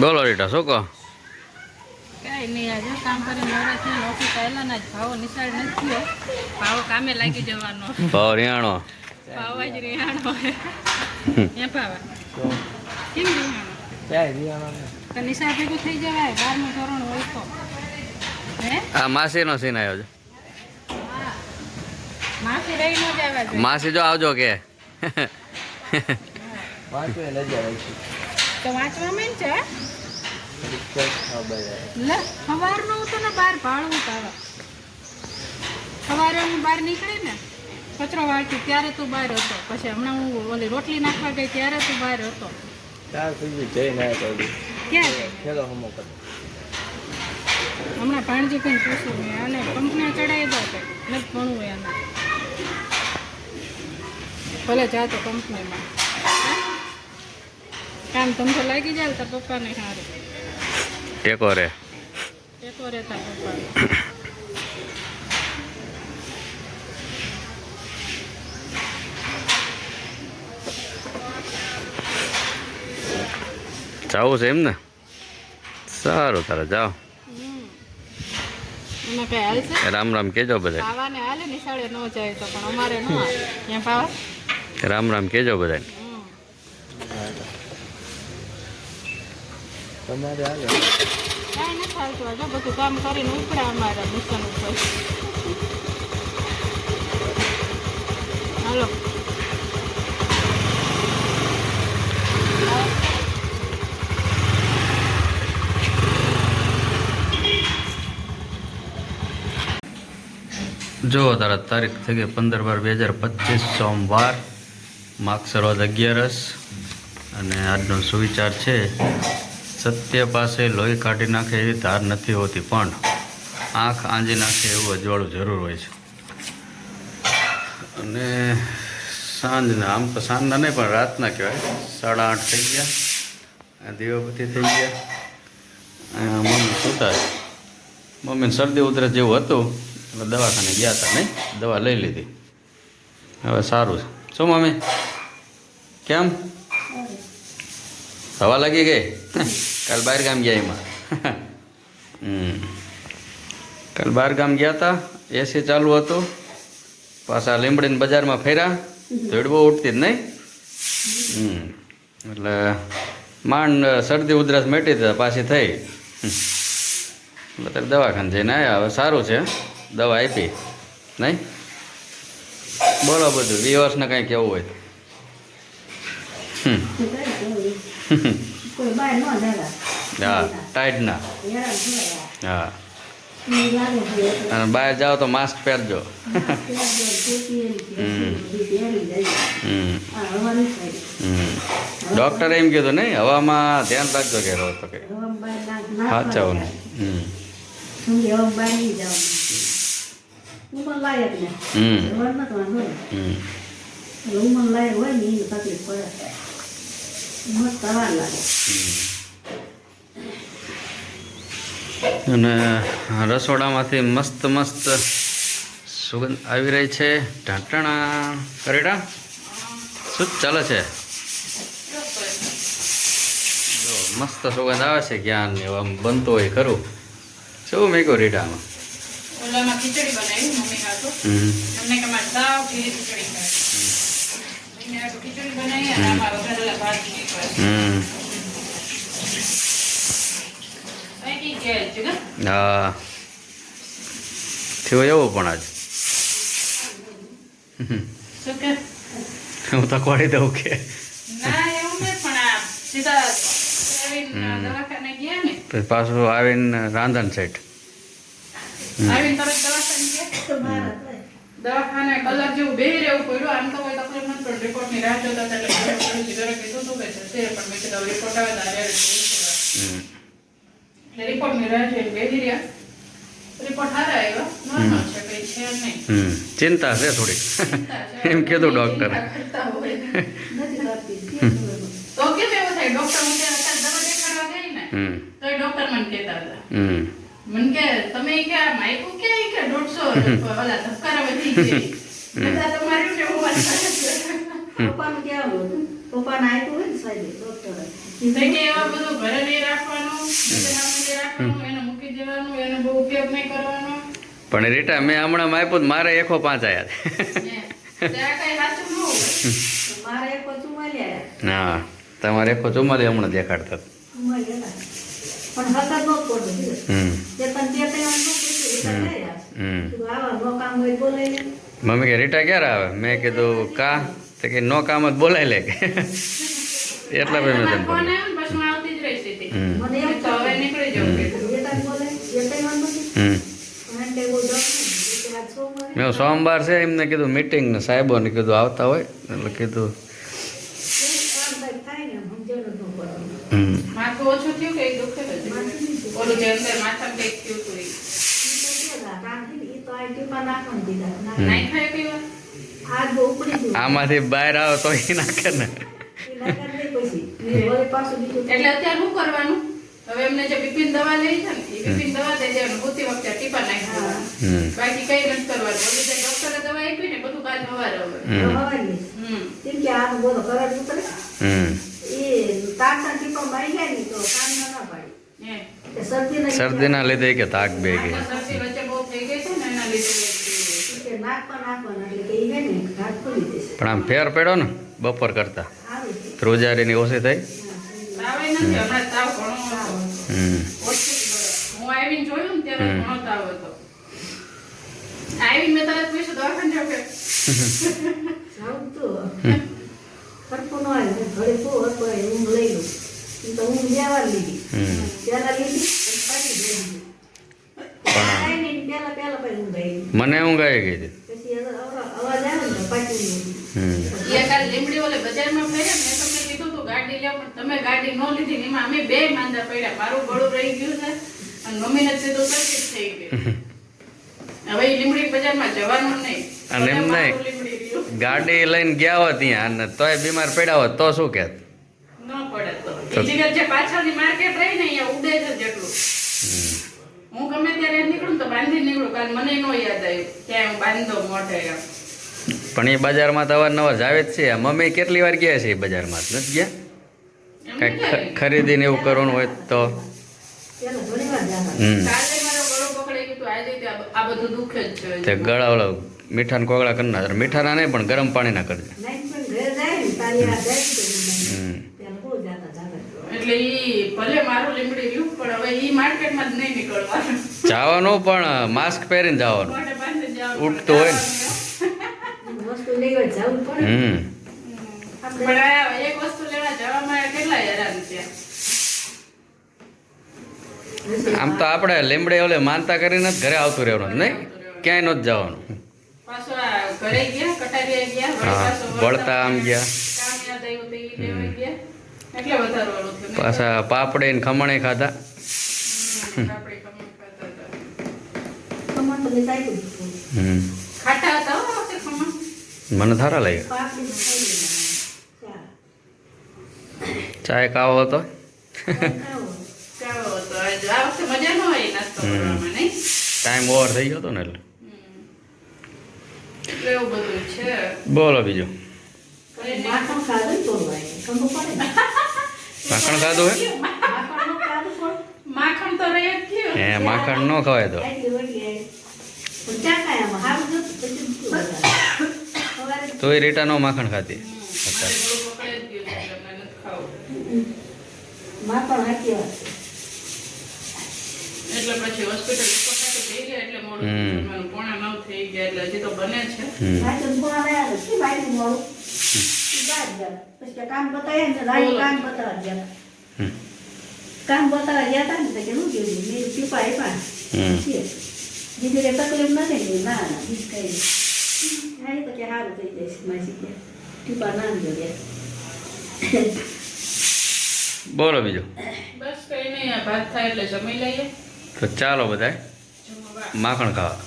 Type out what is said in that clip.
બોલો રીટા શું કહો? કાંઈ નહીં આજે કામ કરી નવરા થઈને ઓફિસ આવેલા ના ભાવો નિશાળ નથી થયો. ભાવો કામે લાગી જવાનો. ભાવ રિયાણો ભાવ જ રિહાણો એ ભાવા. કેમ રિહાણો? તો નિશાળ ભેગું થઈ જવાય બારમું ધોરણ હોય તો. હે? આ માસીનો સીન આવ્યો છે. માસી રહી ન જવા માસી જો આવજો કે. તો વાંચવા મેં છે લે સવારનો હું તને બહાર ભાળવું તારે સવારે હું બહાર નીકળી ને કચરો વાળતી ત્યારે તું બહાર હતો. પછી હમણાં હું ઓલી રોટલી નાખવા ગઈ ત્યારે તું બહાર હતો. હમણાં ભાણજી કઈ પૂછ્યું મેં અને કંપની ચડાવી દો નથી ભણવું એને. ભલે જાતો કંપનીમાં. કામ ધંધો લાગી જાય તો પપ્પાને સારું ટેકો રે. ટેકો રહેતા પપ્પા જવું છે એમ ને સારું તારે જાઓ. રામ રામ રામ કેજો બધા ખાવાને હાલે નિશાળે ન જાય તો પણ અમારે ન હાલે ત્યાં ભાવ રામ રામ કેજો બધા હમ. તમારે આવે કાંઈ નથી હાલતું. આ જો બધું કામ કરીને ઉપડે અમારે મિશન ઉપર. હાલો. જો તારા તારીખ થઈ ગઈ પંદર બાર બે હજાર પચીસ સોમવાર. માગસરવાદ અગિયારસ. અને આજનો સુવિચાર છે સત્ય પાસે લોહી કાઢી નાખે એવી ધાર નથી હોતી, પણ આંખ આંજી નાખે એવું અજવાળું જરૂર હોય છે. અને સાંજના, આમ તો સાંજના નહીં, પણ રાતના કહેવાય. સાડા આઠ થઈ ગયા. દીવાબત્તી થઈ ગયા. મમ્મી સૂતા છે. મમ્મીને શરદી ઉધરસ જેવું હતું, એટલે દવાખાને ગયા હતા નહીં. દવા લઈ લીધી. હવે સારું છે. શું મમ્મી? કેમ? હવા લાગી ગઈ? કાલ બહાર ગામ ગયા એમાં. કાલ બહાર ગામ ગયા હતા એસી ચાલુ હતું. પાછા લીંબડીને બજારમાં ફેર્યા. ધૂળ ઉઠતી જ નહીં. એટલે માંડ શરદી ઉધરસ મેટી હતી પાછી થઈ. એટલે દવાખાને જઈને આવ્યા હવે સારું છે. દવા આપી. નહીં? બોલો બધું. વિવર્સને કંઈ કેવું હોય. હમ. હા ટાઈટના હા. અને બહાર જાઓ તો માસ્ક પહેરજો. ડૉક્ટરે એમ કીધું નહીં હવામાં ધ્યાન રાખજો કે રહો તો કે. હમ. સાચવનું હમ. હમ. મસ્ત હવા લાગે અને રસોડામાંથી મસ્ત મસ્ત સુગંધ આવી રહી છે. ઢાંટણા કરેડા? શું ચાલે છે? મસ્ત સુગંધ આવે છે જ્ઞાન ને આમ બનતો હોય ખરું. શું મેં રીડામાં ઓલામાં ખીચડી બનાવી મમ્મી હાથું હમ. કે મારે સાવ ખીચડી હા. થયો એવો પણ આજ. હું તો કોડી દઉં કે. પછી પાછું આવીને રાંધણ સેટ આવીને તરત દવાખાને ગયા? દવાખાને કલાક જેવું બેહી રહેવું પડ્યું. આમ તો કોઈ તકલીફ નથી પણ રિપોર્ટની રાહ જોતા હતા એટલે ઘરે કીધું શું કે છે પણ મેં કીધું રિપોર્ટ આવે ત્યારે એટલે રિપોર્ટની રાહ જોઈને બેહી રહ્યા. રિપોર્ટ સારા આવ્યા. નોર્મલ છે કંઈ છે નહીં. ચિંતા છે થોડી. એમ કીધું ડૉક્ટરે તો કેમ એવું થાય? ડોક્ટર મને દવા દેખાડવા ગઈ ને તો એ ડોક્ટર મને કહેતા હતા. મને કે તમે કે માયકું પણ રીટા મેં હમણાં આપ્યો મારે એકો પાંચ આવ્યા હા તમારે એકો ચુમ્માલી હમણાં દેખાડતા હમ. મમ્મી કે રીટા ક્યારે આવે? મેં કીધું કા? તો કે નો કામ જ બોલાય લે. કે એટલા ભાઈ મેં મેં સોમવાર છે. એમને કીધું મિટિંગ ને સાહેબોને કીધું આવતા હોય. એટલે કીધું. હમ. માથું ઓછું થયું કે દુખે. ઓલું જે અંદર માથામાં કંઈક થયું હતું આમાંથી બહાર આવો તો એ નાખે ને એટલે અત્યારે શું કરવાનું? હવે એમને જે બિપિન દવા લઈ છે ને એ બિપિન દવા દઈ દેવાનું. પૂરતી વખતે ટીપા નાખી. બાકી કઈ નથી કરવાનું. ઓલી જે ડોક્ટરે દવા આપી ને બધું કાલ હવે કેમ કે કરાર ઉતરે. ટીપા મારી ને તો કાનમાં ના પાડી. શરદીના શરદીના લીધે કે તાક બે ગઈ પણ આમ ફેર પડ્યો ને બપોર કરતા. રોજારીની ઓછી થઈ. લીધી. ને મેં તમને કીધું તું ગાડી લ્યો તમે ગાડી ન લીધી ને એમાં અમે બે માંદા પડ્યા. મારું ગળું રહી ગયું છે અને મમ્મીને સીધું સર્કિટ થઈ ગયું. હવે એ બજારમાં જવાનું નહીં. અને એમ ભલે નહીં. મારું લીમડી રહ્યું. ગાડી લઈને ગયા હોત ત્યાં અને તોય બીમાર પડ્યા હોત તો શું કહેત? ન પડે તો. પાછળની માર્કેટ રહી ને અહીંયા ઉડે છે જેટલું. હું ગમે ત્યારે નીકળું તો બાંધી નીકળું કારણ મને નો યાદ આવ્યું ક્યાંય હું બાંધો મોઢે એમ. પણ એ બજારમાં તો અવારનવાર જાવે જ છે. મમ્મી કેટલી વાર ગયા છે એ બજારમાં? નથી ગયા? કાંઈક ખરીદીને એવું કરવાનું હોય તો? તો આજે તે આ- આ બધું દુઃખ જ છે. તે ગળા ઓલા મીઠાના કોગળા કરી નાખ. મીઠાના નહીં પણ ગરમ પાણીના કરજે. એટલે ઈ ભલે મારું લીમડી રહ્યું પણ માર્કેટમાં જ નહીં નીકળવાનું. જવાનું પણ માસ્ક પહેરીને જવાનું. ઉઠતું હોય ને. હમ. પણ એક વસ્તુ લેવા જવામાં કેટલા હેરાન થયા. આમ તો આપણે લીમડે ઓલે માનતા કરીને જ ઘરે આવતું રહેવાનું નહીં? ક્યાંય નહોતું જવાનું. પાછો આ ઘરે ગયા કટારીએ ગયા વળી હા, વળતા આમ ગયા. પાછા પાપડે ને ખમણે ખાધા. ન આવી નાસ્તો ચાય કરવામાં હતો ટાઈમ ઓવર થઈ ગયો હતો ને એટલે. બોલો બીજું. માખણ ખાધું હે? માખણ તો રહી હે માખણ ન ખવાય તો. આટલી એ આવી. પણ ચા ખાય આમાં. હારું નતું, પછી શું વધારે? સવારે તોય રીટા નો માખણ ખાતી ગયું ગયા ગયા તો તો ગયા. કામ બતાવ્યા ને કામ બતાવવા ગયા હતા. ગયા ને તો કે શું કીધું? મેં આપ્યા. બીજું કંઈ તકલીફ નથી ને? ના ના બીજું કંઈ. હા, એ તો કે સારું થઈ જશે માસી કે ટીપા ના કે બોલો બીજું બસ કઈ નહીં આ ભાત થાય એટલે જમી લઈએ તો ચાલો બધાય માખણ ખાવા